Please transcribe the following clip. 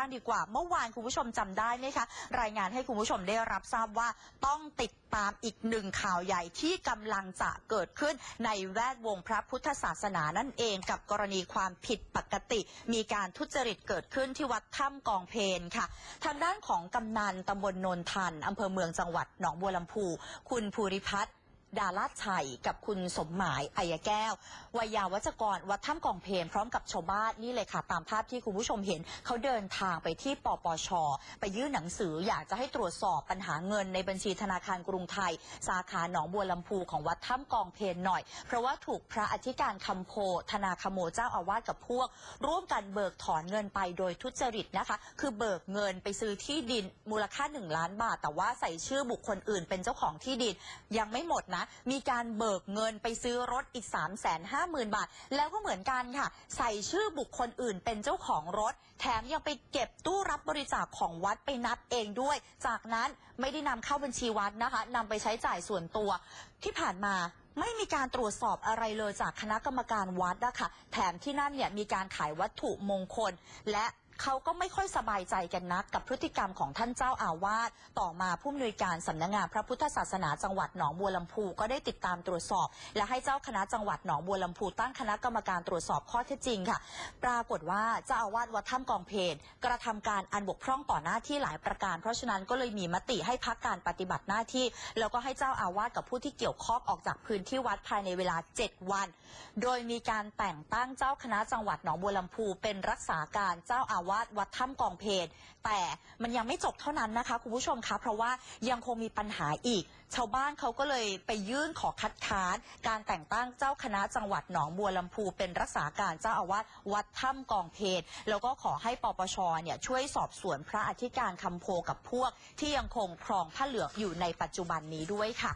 ้างดีกว่าเมื่อวานคุณผู้ชมจำได้ไหมคะ รายงานให้คุณผู้ชมได้รับทราบว่าต้องติดตามอีกหนึ่งข่าวใหญ่ที่กำลังจะเกิดขึ้นในแวดวงพระพุทธศาสนานั่นเองกับกรณีความผิดปกติ มีการทุจริตเกิดขึ้นที่วัดถ้ำกองเพนค่ะ ทางด้านของกำนันตำบลโนนทันอำเภอเมืองจังหวัดหนองบัวลำพู คุณภูริพัฒน์ ดาลาชัย กับคุณสมหมายอัยแก้ววัยาวัจกรวัดถ้ำกองเพนพร้อมกับชาวบ้านนี่เลยค่ะ ตามภาพที่คุณผู้ชมเห็น เขาเดินทางไปที่ปปช ไปยื่นหนังสืออยากจะให้ตรวจสอบปัญหาเงินในบัญชีธนาคารกรุงไทย สาขาหนองบัวลำพูของวัดถ้ำกองเพนหน่อย เพราะว่าถูกพระอธิการคำโพธนาคโมเจ้าอาวาสกับพวก ร่วมกันเบิกถอนเงินไปโดยทุจริตนะคะ คือเบิกเงินไปซื้อที่ดินมูลค่า1ล้านบาท แต่ว่าใส่ชื่อบุคคลอื่นเป็นเจ้าของที่ดินยังไม่หมดนะมีการเบิกเงินไปซื้อรถอีก 3 5 0 0 0 0 บาท แล้วก็เหมือนกันค่ะ ใส่ชื่อบุคคลอื่นเป็นเจ้าของรถ แถมยังไปเก็บตู้รับบริจาคของวัดไปนับเองด้วย จากนั้นไม่ได้นำเข้าบัญชีวัดนะคะนำไปใช้จ่ายส่วนตัว ที่ผ่านมาไม่มีการตรวจสอบอะไรเลยจากคณะกรรมการวัดนะคะแถมที่นั่นเนี่ยมีการขายวัตถุมงคล และ เขาก็ไม่ค่อยสบายใจกันนักกับพฤติกรรมของท่านเจ้าอาวาสต่อมาผู้อำนวยการสำนักงานพระพุทธศาสนาจังหวัดหนองบัวลำพูก็ได้ติดตามตรวจสอบ และให้เจ้าคณะจังหวัดหนองบัวลำพูตั้งคณะกรรมการตรวจสอบข้อเท็จจริงค่ะ ปรากฏว่าเจ้าอาวาสวัดถ้ำกองเพนกระทำการอันบกพร่องต่อหน้าที่หลายประการ เพราะฉะนั้นก็เลยมีมติให้พักการปฏิบัติหน้าที่ แล้วก็ให้เจ้าอาวาสกับผู้ที่เกี่ยวข้องออกจากพื้นที่วัดภายในเวลา 7 วัน โดยมีการแต่งตั้งเจ้าคณะจังหวัดหนองบัวลำพูเป็นรักษาการเจ้าอาวาสวัดถ้ำกองเพนแต่มันยังไม่จบเท่านั้นนะคะคุณผู้ชมคะเพราะว่ายังคงมีปัญหาอีก ชาวบ้านเขาก็เลยไปยื่นขอคัดค้านการแต่งตั้งเจ้าคณะจังหวัดหนองบัวลำพูเป็นรักษาการเจ้าอาวาสวัดถ้ำกองเพนแล้วก็ขอให้ปปชเนี่ยช่วยสอบสวนพระอธิการคำโพกับพวกที่ยังคงครองผ้าเหลืองอยู่ในปัจจุบันนี้ด้วยค่ะ